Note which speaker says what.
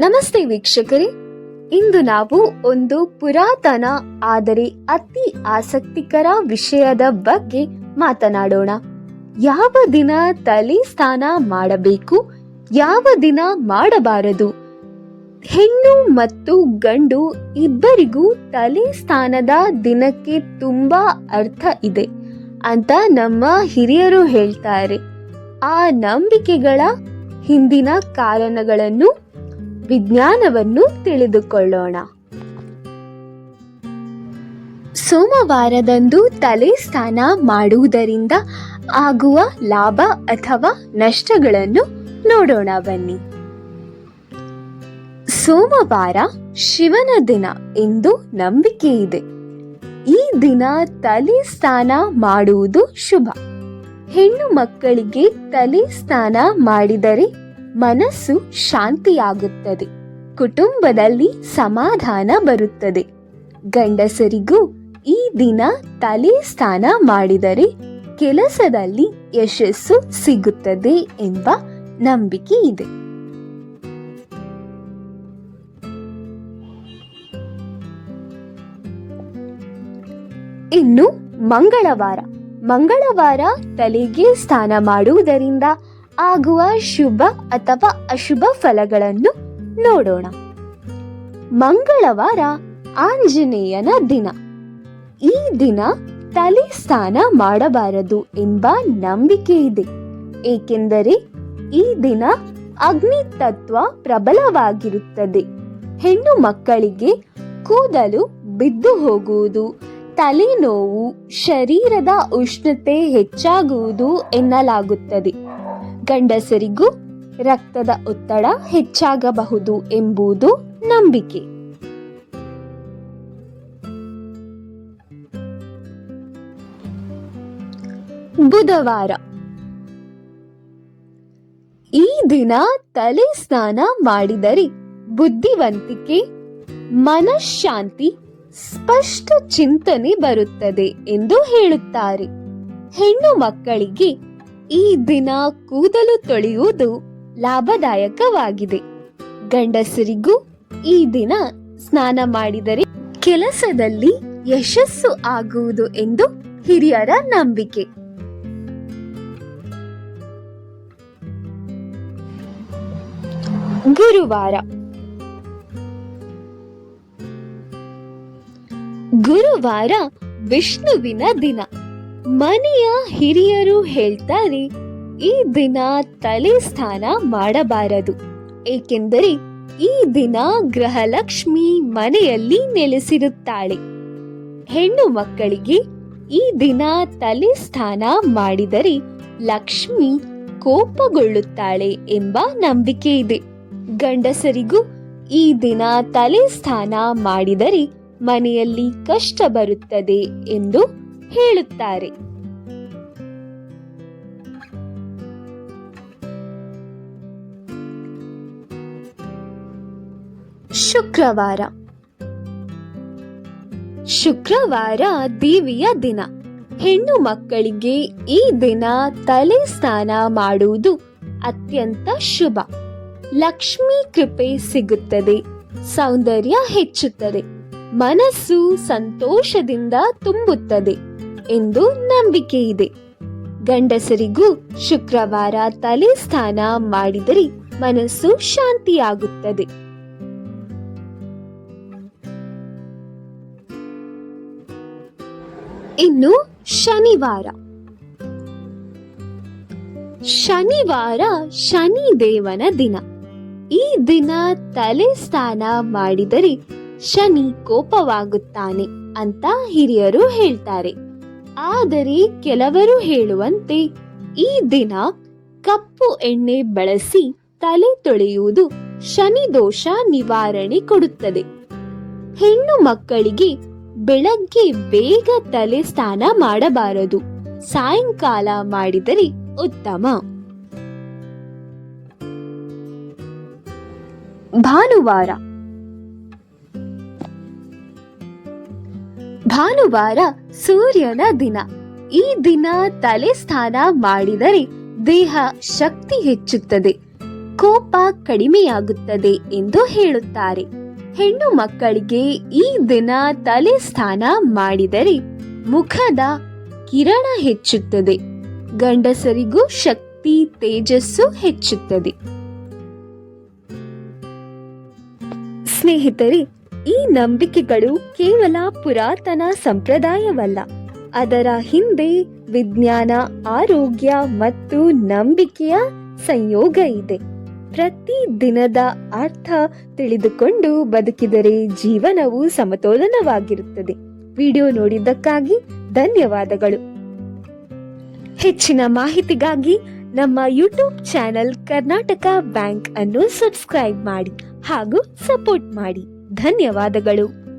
Speaker 1: ನಮಸ್ತೆ ವೀಕ್ಷಕರೇ. ಇಂದು ನಾವು ಒಂದು ಪುರಾತನ, ಆದರೆ ಅತಿ ಆಸಕ್ತಿಕರ ವಿಷಯದ ಬಗ್ಗೆ ಮಾತನಾಡೋಣ. ಯಾವ ದಿನ ತಲೆ ಸ್ಥಾನ ಮಾಡಬೇಕು? ಯಾವ ದಿನ ಮಾಡಬಾರದು? ಹೆಣ್ಣು ಮತ್ತು ಗಂಡು ಇಬ್ಬರಿಗೂ ತಲೆ ಸ್ಥಾನದ ದಿನಕ್ಕೆ ತುಂಬಾ ಅರ್ಥ ಇದೆ ಅಂತ ನಮ್ಮ ಹಿರಿಯರು ಹೇಳ್ತಾರೆ. ಆ ನಂಬಿಕೆಗಳ ಹಿಂದಿನ ಕಾರಣಗಳನ್ನು ವಿಜ್ಞಾನವನ್ನು ತಿಳಿದುಕೊಳ್ಳೋಣ. ಸೋಮವಾರದಂದು ತಲೆ ಸ್ನಾನ ಮಾಡುವುದರಿಂದ ಆಗುವ ಲಾಭ ಅಥವಾ ನಷ್ಟಗಳನ್ನು ನೋಡೋಣ ಬನ್ನಿ. ಸೋಮವಾರ ಶಿವನ ದಿನ ಎಂದು ನಂಬಿಕೆ ಇದೆ. ಈ ದಿನ ತಲೆ ಸ್ನಾನ ಮಾಡುವುದು ಶುಭ. ಹೆಣ್ಣು ಮಕ್ಕಳಿಗೆ ತಲೆ ಸ್ನಾನ ಮಾಡಿದರೆ ಮನಸ್ಸು ಶಾಂತಿಯಾಗುತ್ತದೆ. ಕುಟುಂಬದಲ್ಲಿ ಸಮಾಧಾನ ಬರುತ್ತದೆ. ಗಂಡಸರಿಗೂ ಈ ದಿನ ತಲೆ ಸ್ನಾನ ಮಾಡಿದರೆ ಕೆಲಸದಲ್ಲಿ ಯಶಸ್ಸು ಸಿಗುತ್ತದೆ ಎಂಬ ನಂಬಿಕೆ ಇದೆ. ಇನ್ನು ಮಂಗಳವಾರ. ಮಂಗಳವಾರ ತಲೆಗೆ ಸ್ನಾನ ಮಾಡುವುದರಿಂದ ಆಗುವ ಶುಭ ಅಥವಾ ಅಶುಭ ಫಲಗಳನ್ನು ನೋಡೋಣ. ಮಂಗಳವಾರ ಆಂಜನೇಯನ ದಿನ. ಈ ದಿನ ತಲೆ ಸ್ನಾನ ಮಾಡಬಾರದು ಎಂಬ ನಂಬಿಕೆ ಇದೆ. ಏಕೆಂದರೆ ಈ ದಿನ ಅಗ್ನಿ ತತ್ವ ಪ್ರಬಲವಾಗಿರುತ್ತದೆ. ಹೆಣ್ಣು ಮಕ್ಕಳಿಗೆ ಕೂದಲು ಬಿದ್ದು ಹೋಗುವುದು, ತಲೆನೋವು, ಶರೀರದ ಉಷ್ಣತೆ ಹೆಚ್ಚಾಗುವುದು ಎನ್ನಲಾಗುತ್ತದೆ. ಗಂಡಸರಿಗೂ ರಕ್ತದ ಒತ್ತಡ ಹೆಚ್ಚಾಗಬಹುದು ಎಂಬುದು ನಂಬಿಕೆ. ಬುಧವಾರ. ಈ ದಿನ ತಲೆ ಸ್ನಾನ ಮಾಡಿದರೆ ಬುದ್ಧಿವಂತಿಕೆ, ಮನಃಶಾಂತಿ, ಸ್ಪಷ್ಟ ಚಿಂತನೆ ಬರುತ್ತದೆ ಎಂದು ಹೇಳುತ್ತಾರೆ. ಹೆಣ್ಣು ಮಕ್ಕಳಿಗೆ ಈ ದಿನ ಕೂದಲು ತೊಳೆಯುವುದು ಲಾಭದಾಯಕವಾಗಿದೆ. ಗಂಡಸರಿಗೂ ಈ ದಿನ ಸ್ನಾನ ಮಾಡಿದರೆ ಕೆಲಸದಲ್ಲಿ ಯಶಸ್ಸು ಆಗುವುದು ಎಂದು ಹಿರಿಯರ ನಂಬಿಕೆ. ಗುರುವಾರ. ಗುರುವಾರ ವಿಷ್ಣುವಿನ ದಿನ. ಮನೆಯ ಹಿರಿಯರು ಹೇಳ್ತಾರೆ, ಈ ದಿನ ತಲೆ ಸ್ನಾನ ಮಾಡಬಾರದು. ಏಕೆಂದರೆ ಈ ದಿನ ಗೃಹಲಕ್ಷ್ಮಿ ಮನೆಯಲ್ಲಿ ನೆಲೆಸಿರುತ್ತಾಳೆ. ಹೆಣ್ಣು ಮಕ್ಕಳಿಗೆ ಈ ದಿನ ತಲೆ ಸ್ನಾನ ಮಾಡಿದರೆ ಲಕ್ಷ್ಮಿ ಕೋಪಗೊಳ್ಳುತ್ತಾಳೆ ಎಂಬ ನಂಬಿಕೆ ಇದೆ. ಗಂಡಸರಿಗೂ ಈ ದಿನ ತಲೆ ಸ್ನಾನ ಮಾಡಿದರೆ ಮನೆಯಲ್ಲಿ ಕಷ್ಟ ಬರುತ್ತದೆ ಎಂದು ಹೇಳುತ್ತಾರೆ. ಶುಕ್ರವಾರ. ಶುಕ್ರವಾರ ದೇವಿಯ ದಿನ. ಹೆಣ್ಣು ಮಕ್ಕಳಿಗೆ ಈ ದಿನ ತಲೆ ಸ್ನಾನ ಮಾಡುವುದು ಅತ್ಯಂತ ಶುಭ. ಲಕ್ಷ್ಮಿ ಕೃಪೆ ಸಿಗುತ್ತದೆ, ಸೌಂದರ್ಯ ಹೆಚ್ಚುತ್ತದೆ, ಮನಸ್ಸು ಸಂತೋಷದಿಂದ ತುಂಬುತ್ತದೆ. ಎಂದು ನಂಬಿಕೆ ಇದೆ. ಗಂಡಸರಿಗೂ ಶುಕ್ರವಾರ ತಲೆ ಸ್ನಾನ ಮಾಡಿದರೆ ಮನಸ್ಸು ಶಾಂತಿಯಾಗುತ್ತದೆ. ಇನ್ನು ಶನಿವಾರ. ಶನಿವಾರ ಶನಿ ದೇವನ ದಿನ. ಈ ದಿನ ತಲೆ ಸ್ನಾನ ಮಾಡಿದರೆ ಶನಿ ಕೋಪವಾಗುತ್ತಾನೆ ಅಂತ ಹಿರಿಯರು ಹೇಳ್ತಾರೆ. ಆದರೆ ಕೆಲವರು ಹೇಳುವಂತೆ ಈ ದಿನ ಕಪ್ಪು ಎಣ್ಣೆ ಬಳಸಿ ತಲೆ ತೊಳೆಯುವುದು ಶನಿ ದೋಷ ನಿವಾರಣೆ ಕೊಡುತ್ತದೆ. ಹೆಣ್ಣು ಮಕ್ಕಳಿಗೆ ಬೆಳಗ್ಗೆ ಬೇಗ ತಲೆ ಸ್ನಾನ ಮಾಡಬಾರದು. ಸಾಯಂಕಾಲ ಮಾಡಿದರೆ ಉತ್ತಮ. ಭಾನುವಾರ ಭಾನುವಾರ ಸೂರ್ಯನ ದಿನ. ಈ ದಿನ ತಲೆ ಸ್ನಾನ ಮಾಡಿದರೆ ದೇಹ ಶಕ್ತಿ ಹೆಚ್ಚುತ್ತದೆ. ಕೋಪ ಕಡಿಮೆಯಾಗುತ್ತದೆ ಎಂದು ಹೇಳುತ್ತಾರೆ. ಹೆಣ್ಣು ಮಕ್ಕಳಿಗೆ ಈ ದಿನ ತಲೆ ಸ್ನಾನ ಮಾಡಿದರೆ ಮುಖದ ಕಿರಣ ಹೆಚ್ಚುತ್ತದೆ. ಗಂಡಸರಿಗೂ ಶಕ್ತಿ, ತೇಜಸ್ಸು ಹೆಚ್ಚುತ್ತದೆ. ಸ್ನೇಹಿತರೆ ಈ ನಂಬಿಕೆಗಳು ಕೇವಲ ಪುರಾತನ ಸಂಪ್ರದಾಯವಲ್ಲ. ಅದರ ಹಿಂದೆ ವಿಜ್ಞಾನ, ಆರೋಗ್ಯ ಮತ್ತು ನಂಬಿಕೆಯ ಸಂಯೋಗ ಇದೆ. ಪ್ರತಿ ದಿನದ ಅರ್ಥ ತಿಳಿದುಕೊಂಡು ಬದುಕಿದರೆ ಜೀವನವು ಸಮತೋಲನವಾಗಿರುತ್ತದೆ. ವಿಡಿಯೋ ನೋಡಿದ್ದಕ್ಕಾಗಿ ಧನ್ಯವಾದಗಳು. ಹೆಚ್ಚಿನ ಮಾಹಿತಿಗಾಗಿ ನಮ್ಮ ಯೂಟ್ಯೂಬ್ ಚಾನೆಲ್ ಕರ್ನಾಟಕ ಬ್ಯಾಂಕ್ ಅನ್ನು ಸಬ್ಸ್ಕ್ರೈಬ್ ಮಾಡಿ. ಹಾಗೂ ಸಪೋರ್ಟ್ ಮಾಡಿ. ಧನ್ಯವಾದಗಳು.